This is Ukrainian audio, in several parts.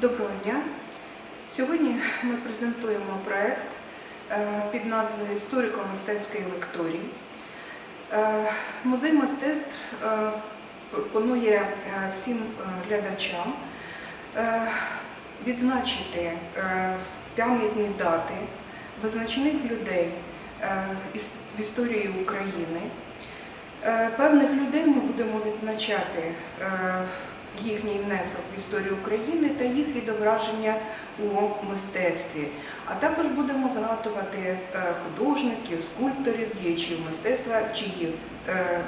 Доброго дня. Сьогодні ми презентуємо проект е, під назвою Історико-мистецький лекторій. Е, Музей мистецтв е, пропонує всім глядачам відзначити пам'ятні дати визначних людей в історії України. Певних людей ми будемо відзначати їхній внесок в історію України та їх відображення у мистецтві. А також будемо згадувати е, художників, скульпторів, діячів мистецтва, чиї е,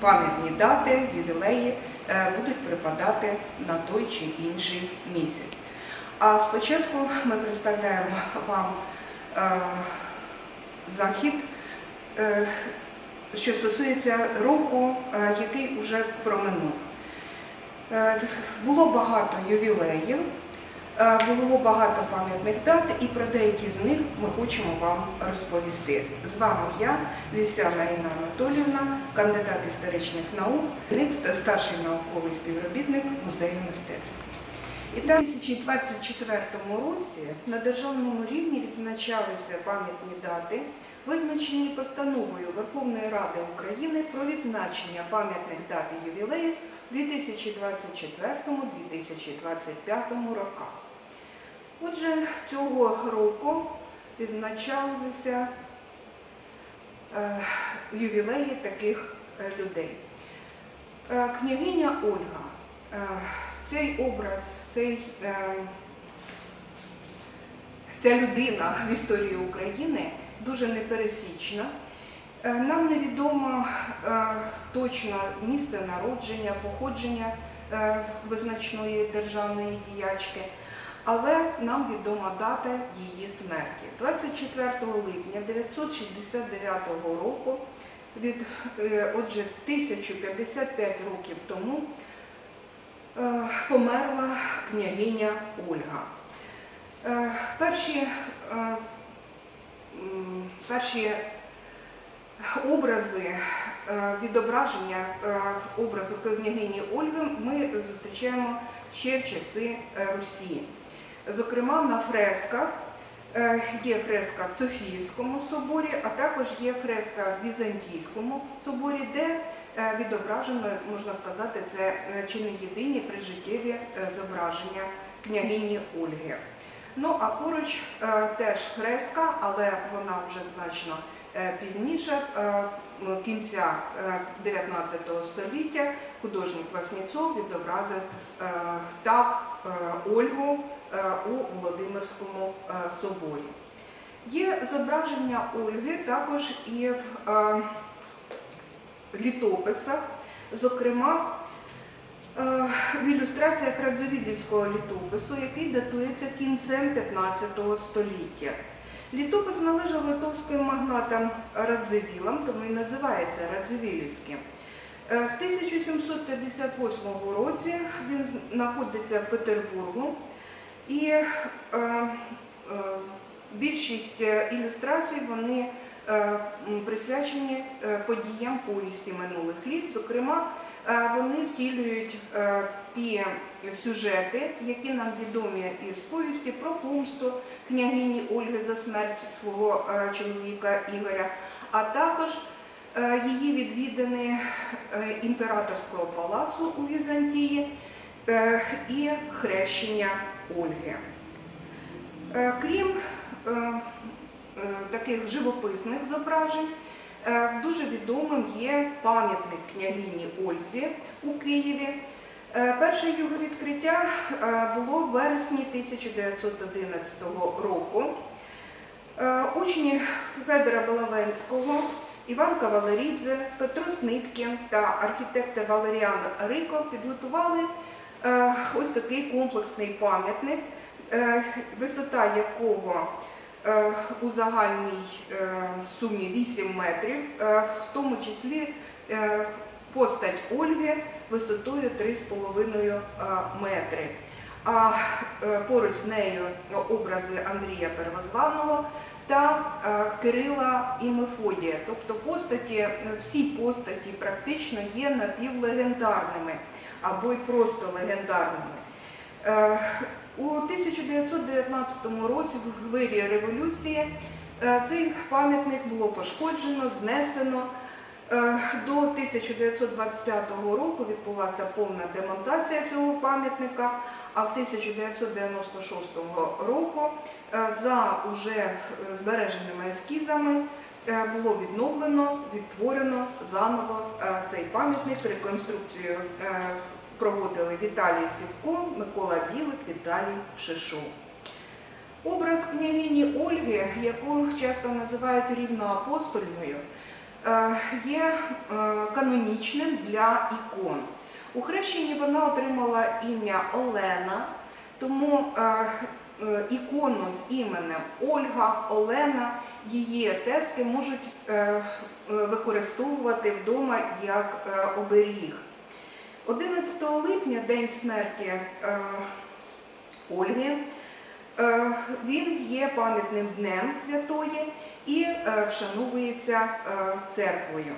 пам'ятні дати, ювілеї е, будуть припадати на той чи інший місяць. А спочатку ми представляємо вам захід. що стосується року, який вже проминув. Е, Було багато ювілеїв, е, було багато пам'ятних дат, і про деякі з них ми хочемо вам розповісти. З вами я, Вісяна Інна Анатоліївна, кандидат історичних наук, старший науковий співробітник музею мистецтв. І так, у 2024 році на державному рівні відзначалися пам'ятні дати, визначені постановою Верховної Ради України про відзначення пам'ятних дат і ювілеїв у 2024-2025 роках. Отже, цього року відзначалися е, ювілеї таких е, людей. Е, Княгиня Ольга. Цей образ, цей, е, ця людина в історії України дуже непересічна. Е, Нам невідомо е, точно місце народження, походження визначної державної діячки, але нам відома дата її смерті. 24 липня 969 року, від, отже, 1055 років тому, померла княгиня Ольга. Е, Перші, е, перші образи е, відображення е, образу княгині Ольги ми зустрічаємо ще в часи е, Русі. Зокрема, на фресках е, є фреска в Софіївському соборі, а також є фреска в Візантійському соборі, де е, відображено, можна сказати, це е, чи не єдині прижиттєві е, зображення княгині Ольги. Ну а поруч е, теж фреска, але вона вже значно е, пізніше, е, кінця е, 19 століття, художник Васніцов відобразив е, так е, Ольгу е, у Володимирському е, соборі. Є зображення Ольги також і в е, літописах, зокрема е, в ілюстраціях Радзивіллівського літопису, який датується кінцем 15 століття. Літопис належав литовським магнатам Радзивілам, тому і називається Радзивілівським. Е, З 1758 році він знаходиться в Петербургу, і е, е, більшість е, ілюстрацій вони е, присвячені е, подіям повісті минулих літ. Зокрема, е, вони втілюють е, ті сюжети, які нам відомі із повісті про помсту княгині Ольги за смерть свого е, чоловіка Ігоря, а також е, її відвідини е, імператорського палацу у Візантії е, і хрещення Ольги. Е, Крім е, е, таких живописних зображень, дуже відомим є пам'ятник княгині Ользі у Києві. Перше його відкриття було в вересні 1911 року. Учні Федора Балавенського, Іван Кавалерідзе, Петро Сниткін та архітектор Валеріан Рико підготували ось такий комплексний пам'ятник, е, висота якого е, у загальній е, сумі 8 метрів, е, в тому числі е, постать Ольги висотою 3,5 е, метри. А е, поруч з нею образи Андрія Первозваного та е, Кирила і Мефодія. Тобто постаті, всі постаті практично є напівлегендарними або й просто легендарними. Е, У 1919 році в вирі революції цей пам'ятник було пошкоджено, знесено. Е, До 1925 року відбулася повна демонтація цього пам'ятника, а в 1996 року е, за уже збереженими ескізами е, було відновлено, відтворено заново цей пам'ятник. Реконструкцію проводили Віталій Сівко, Микола Білик, Віталій Шишов. Образ княгині Ольги, яку часто називають рівноапостольною, є е, канонічним для ікон. У хрещенні вона отримала ім'я Олена, тому е, е, ікону з іменем Ольга, Олена, її тести можуть е, е, використовувати вдома як е, оберіг. 11 липня, день смерті е, Ольги, е, він є пам'ятним днем святої і е, вшановується е, церквою.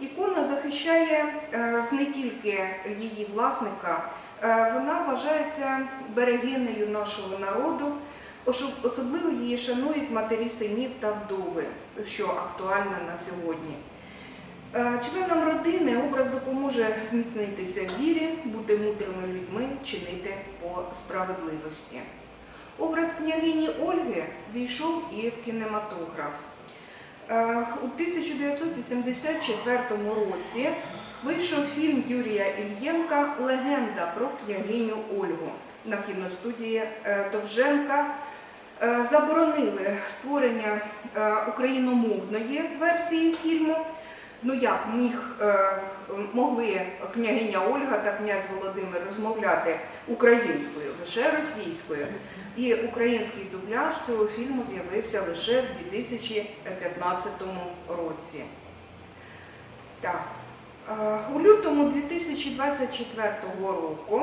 Ікона захищає е, не тільки її власника, е, вона вважається берегинею нашого народу. Особливо її шанують матері синів та вдови, що актуально на сьогодні. Е, Членам родини образ допоможе зміцнитися в вірі, бути мудрими людьми, чинити по справедливості. Образ княгині Ольги війшов і в кінематограф. Е, У 1984 році вийшов фільм Юрія Ільєнка Легенда про княгиню Ольгу на кіностудії е, Довженка. Е, Заборонили створення україномовної версії фільму. Ну як міг, могли княгиня Ольга та князь Володимир розмовляти українською, лише російською. І український дубляж цього фільму з'явився лише в 2015 році. Так. Е, У лютому 2024 року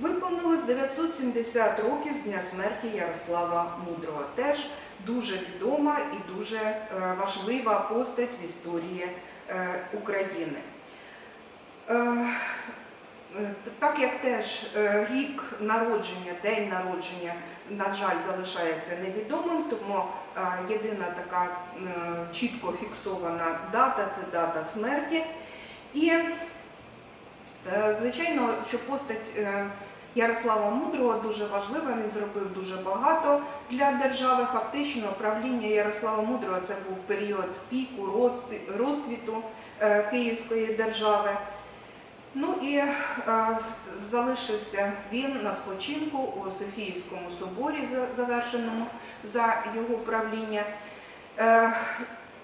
виповнилось 970 років з дня смерті Ярослава Мудрого. Теж дуже відома і дуже е, важлива постать в історії е, України. Е, е, Так як теж е, рік народження, день народження, на жаль, залишається невідомим, тому єдина така чітко фіксована дата це дата смерті. І, звичайно, що постать Ярослава Мудрого дуже важлива, він зробив дуже багато для держави. Фактично, правління Ярослава Мудрого це був період піку, розквіту Київської держави. Ну і е, залишився він на спочинку у Софіївському соборі, завершеному за його правління. Е,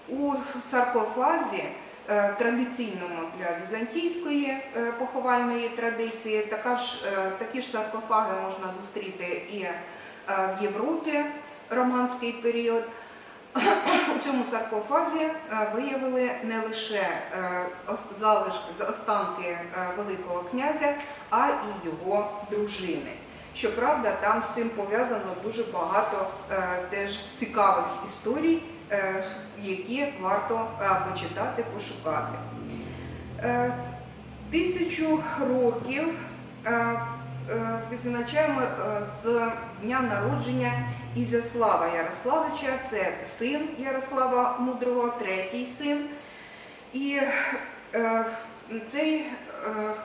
у саркофазі, е, традиційному для візантійської е, поховальної традиції, така ж, е, такі ж саркофаги можна зустріти і е, в Європі романський період. У цьому саркофазі е, виявили не лише е, останки е, Великого князя, а і його дружини. Щоправда, там з цим пов'язано дуже багато теж цікавих історій, які варто почитати, пошукати. Тисячу років відзначаємо з дня народження Ізяслава Ярославича, це син Ярослава Мудрого, третій син. І е, цей е,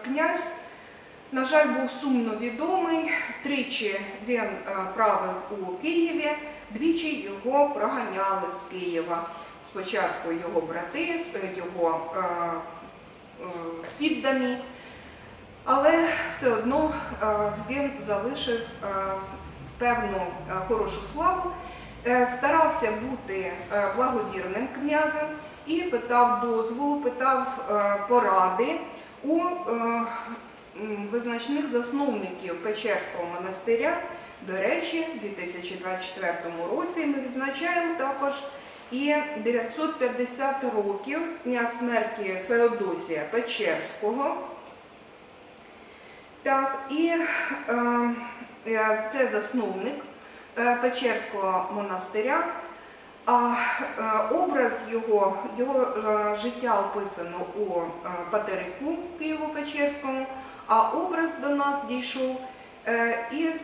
князь, на жаль, був сумно відомий. Тричі він е, правив у Києві, двічі його проганяли з Києва. Спочатку його брати, е, його е, е, піддані, але все одно е, він залишив е, певну е, хорошу славу, е, старався бути е, благовірним князем і питав дозволу, питав поради у визначних засновників Печерського монастиря. До речі, в 2024 році ми відзначаємо також і 950 років з дня смерті Феодосія Печерського. Так, і е, це засновник е, Печерського монастиря. А е, образ його, його е, життя описано у Патерику Києво-Печерському, а образ до нас дійшов із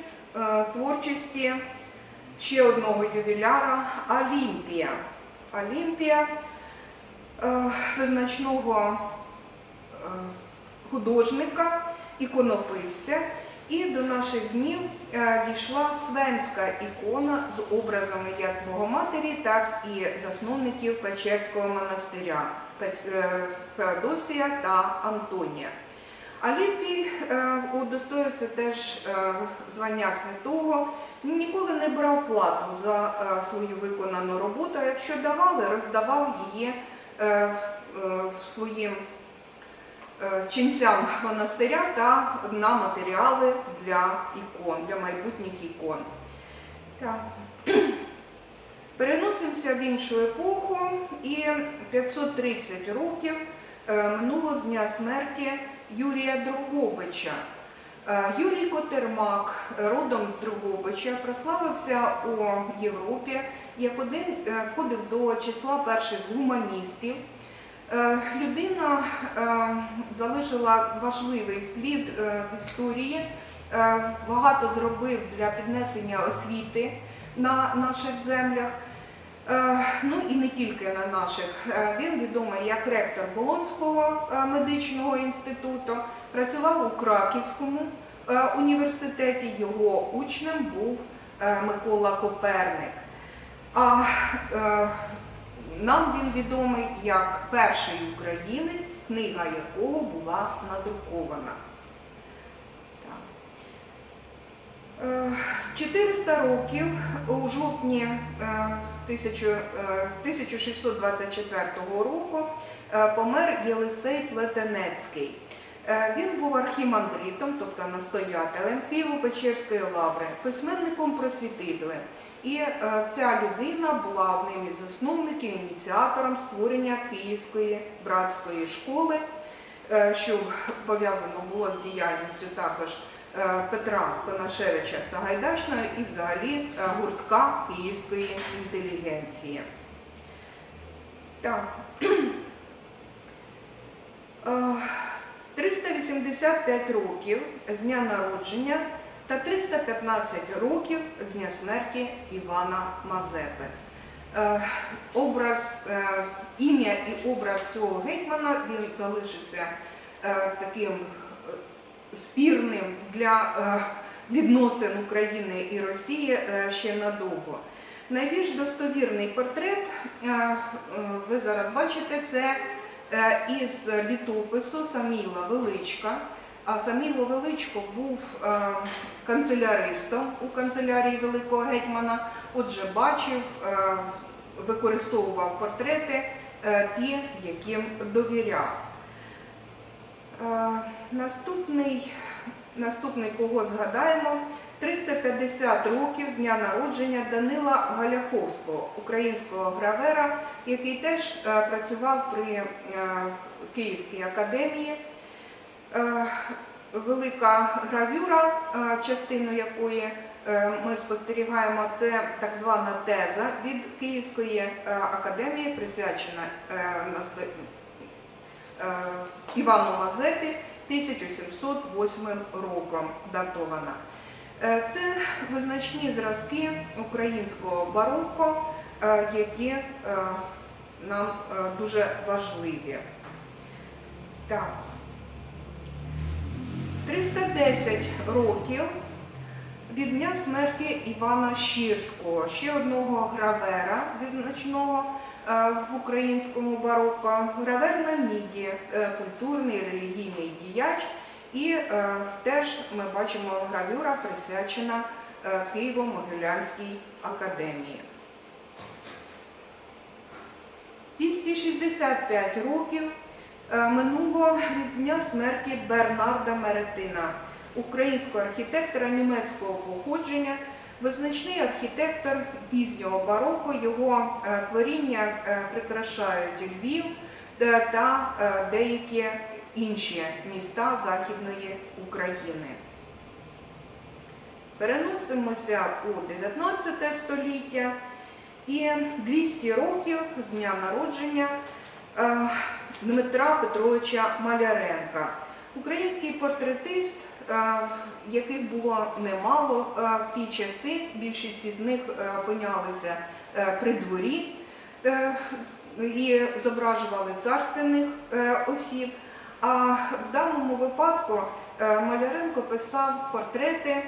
творчості ще одного ювіляра Олімпія. Олімпія визначного художника, іконописця. І до наших днів е, дійшла свенська ікона з образами як Богоматері, так і засновників Печерського монастиря е, Феодосія та Антонія. Аліпій е, удостоївся теж звання святого, ніколи не брав плату за свою виконану роботу, а якщо давали, роздавав її своїм ченцям монастиря та на матеріали для ікон, для майбутніх ікон. Переносимося в іншу епоху, і 530 років е, минуло з дня смерті Юрія Другобича. Е, Юрій Котермак, е, родом з Другобича, прославився у Європі як один е, входив до числа перших гуманістів. Е, Людина е, залишила важливий слід е, в історії, багато зробив для піднесення освіти на наших землях. Ну і не тільки на наших. Він відомий як ректор Болонського медичного інституту, працював у Краківському університеті. Його учнем був Микола Коперник. А нам він відомий як перший українець, книга якого була надрукована. Е, 400 років у жовтні е, 1000, е, 1624 року е, помер Єлисей Плетенецький. Е, Він був архімандритом, тобто настоятелем Києво-Печерської лаври, письменником просвітителем. І е, ця людина була одним із засновників, ініціатором створення Київської братської школи, е, що пов'язано було з діяльністю також Петра Конашевича Сагайдачного і взагалі гуртка київської інтелігенції. Так. Е, 385 років з дня народження та 315 років з дня смерті Івана Мазепи. Е, Образ, е, ім'я і образ цього гетьмана він залишиться е, таким спірним для відносин України і Росії ще надовго. Найбільш достовірний портрет, ви зараз бачите, це із літопису Саміла Величка. А Саміло Величко був е, канцеляристом у канцелярії Великого гетьмана, отже, бачив, е, використовував портрети е, ті, яким довіряв. Е, Наступний, наступний, кого згадаємо, 350 років з дня народження Данила Галяховського, українського гравера, який теж е, працював при е, Київській академії. Е, Велика гравюра, частину якої ми спостерігаємо, це так звана теза від Київської академії, присвячена Івану Мазепі 1708 роком датована. Е, Це визначні зразки українського бароко, е, які е, нам дуже важливі. Так. 310 років від дня смерті Івана Щирського, ще одного гравера відзначного е, в українському бароко, гравер на міді, культурний релігійний діяч. І е, теж ми бачимо гравюра присвячена е, Києво-Могилянській академії. 265 років е, минуло від дня смерті Бернарда Меретина, українського архітектора німецького походження, визначний архітектор пізнього бароко. Його творіння прикрашають Львів та деякі інші міста Західної України. Переносимося у 19 століття і 200 років з дня народження е, Дмитра Петровича Маляренка, український портретист, е, яких було немало е, в ті часи. Більшість із них опинялися при дворі і зображували царственних осіб. А в даному випадку е, Маляренко писав портрети, е,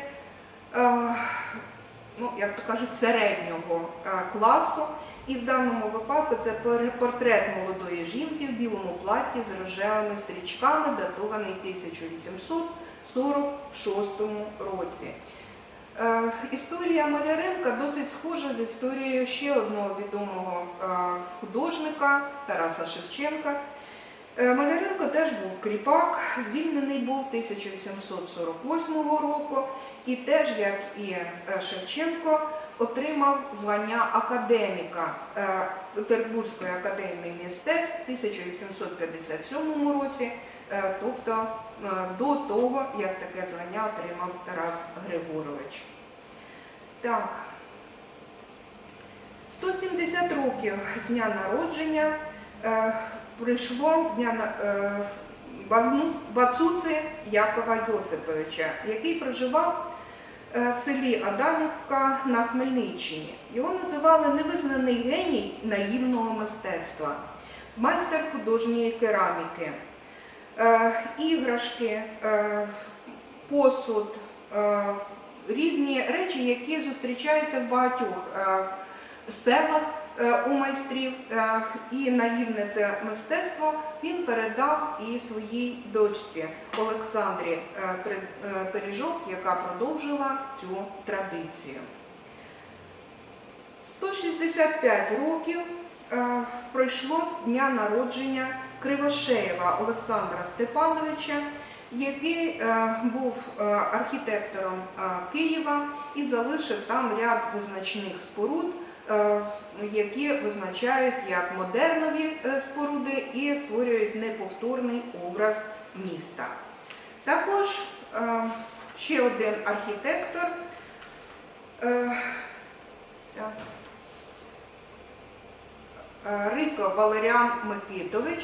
ну, як то кажуть, середнього е, класу. І в даному випадку це портрет молодої жінки в білому платі з рожевими стрічками, датований 1846 році. Історія Маляренка досить схожа з історією ще одного відомого художника Тараса Шевченка. Е, Маляренко теж був кріпак, звільнений був 1848 року і теж, як і е, Шевченко, отримав звання академіка е, Петербурзької академії мистецтв в 1857 році, тобто до того, як таке звання отримав Тарас Григорович. Так. 170 років з дня народження прийшло з дня е, Бацуци Якова Йосиповича, який проживав е, в селі Адамівка на Хмельниччині. Його називали невизнаний геній наївного мистецтва, майстер художньої кераміки, е, іграшки, посуд, різні речі, які зустрічаються в багатьох селах у майстрів. Е, І наївне це мистецтво він передав і своїй дочці Олександрі е, е, Пиріжок, яка продовжила цю традицію. 165 років е, пройшло з дня народження Кривошеєва Олександра Степановича, який е, був е, архітектором е, Києва і залишив там ряд визначних споруд, е, які визначають як модернові е, споруди і створюють неповторний образ міста. Також е, ще один архітектор. е. Е, Рiko Валеріан Микитович.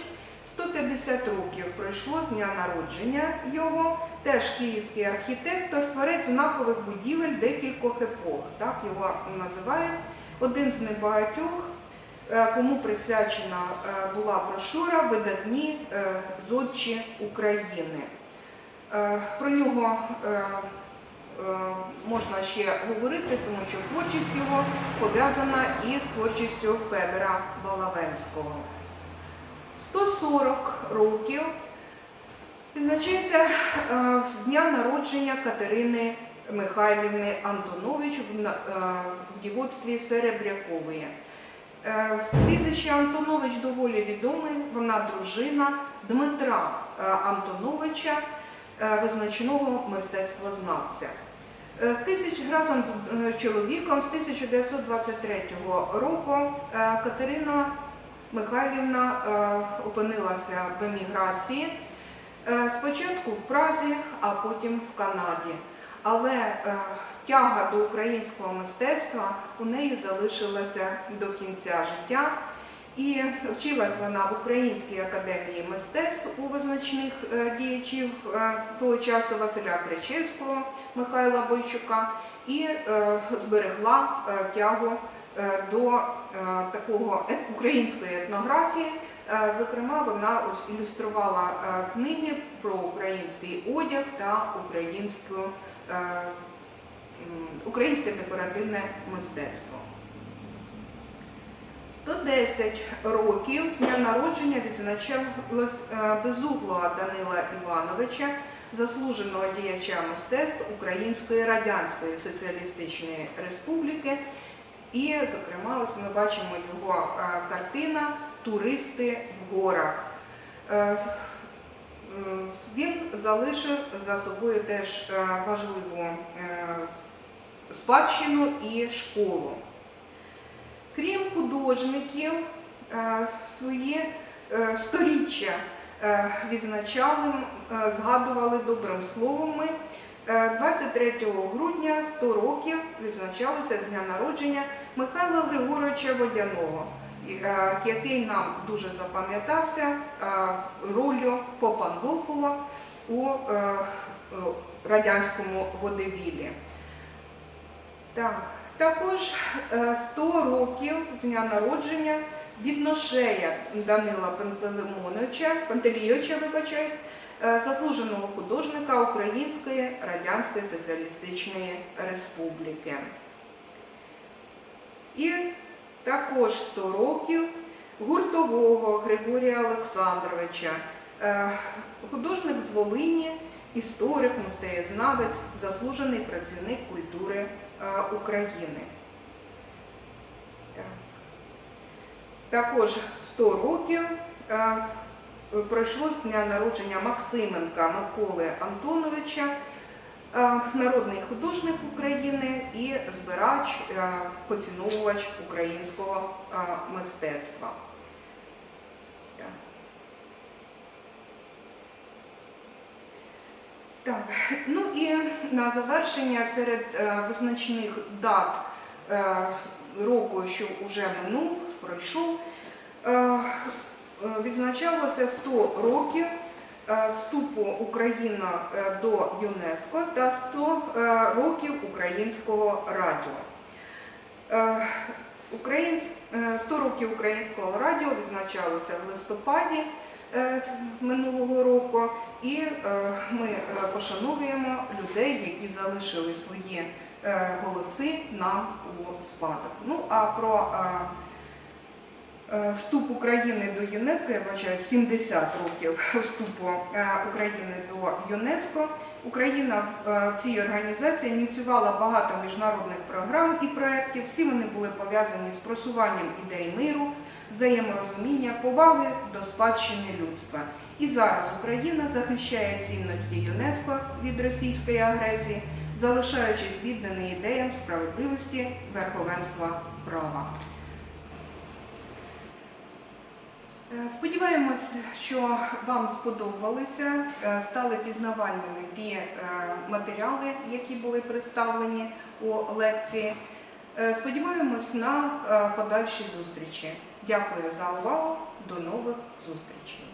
150 років пройшло з дня народження його, теж київський архітектор, творець знакових будівель декількох епох. Так його називають. Один з небагатьох, е, кому присвячена е, була брошура Видатні е, зодчі України. Про нього можна ще говорити, тому що творчість його пов'язана із творчістю Федора Балавенського. 140 років відзначається з дня народження Катерини Михайлівни Антонович в е, дівоцтві Серебрякової. Е, Прізвище Антонович доволі відоме, вона дружина Дмитра е, Антоновича, визначного мистецтвознавця. Разом з чоловіком з 1923 року Катерина Михайлівна опинилася в еміграції. Спочатку в Празі, а потім в Канаді. Але е, тяга до українського мистецтва у неї залишилася до кінця життя. І вчилась вона в Українській академії мистецтв у визначних е, діячів е, того часу Василя Кричевського, Михайла Бойчука і зберегла тягу до такого української етнографії. Е, Зокрема, вона ось ілюструвала е, книги про український одяг та українську, е, українське декоративне мистецтво. 110 років з дня народження відзначалось е, безуглого Данила Івановича, заслуженого діяча мистецтв Української Радянської Соціалістичної Республіки. І, зокрема, ось ми бачимо його картина Туристи в горах. Е, Він залишив за собою теж е, важливу е, спадщину і школу. Крім художників, свої сторіччя відзначали, згадували добрим словом. Е, 23 грудня 100 років відзначалося з дня народження Михайла Григоровича Водяного, який нам дуже запам'ятався е, ролью Попандопула у е, е, радянському водевілі. Так, також е, 100 років з дня народження відношея Данила Пантелійовича, вибачаюсь, е, заслуженого художника Української Радянської Соціалістичної Республіки. І також 100 років гуртового Григорія Олександровича, е, художник з Волині, історик, мистецтвознавець, заслужений працівник культури е, України. Також 100 років е, пройшло з дня народження Максименка Миколи Антоновича, народний художник України і збирач, е, поціновувач українського е, мистецтва. Так. Ну і на завершення серед е, визначних дат е, року, що вже минув, пройшов, е, е, відзначалося 100 років е, вступу України е, до ЮНЕСКО та 100 е, років українського радіо. Е, Українсь... е, 100 років українського радіо відзначалося в листопаді е, минулого року, і е, ми е, пошановуємо людей, які залишили свої е, голоси нам у спадок. Ну а про е, е, вступ України до ЮНЕСКО, я бачаю 70 років вступу е, України до ЮНЕСКО. Україна е, в цій організації ініціювала багато міжнародних програм і проєктів. Всі вони були пов'язані з просуванням ідей миру, взаєморозуміння, поваги до спадщини людства. І зараз Україна захищає цінності ЮНЕСКО від російської агресії, залишаючись відданий ідеям справедливості, верховенства права. Е, Сподіваємось, що вам сподобалися, е, стали пізнавальними ті е, матеріали, які були представлені у лекції. Е, Сподіваємось на е, подальші зустрічі. Дякую за увагу. До нових зустрічей.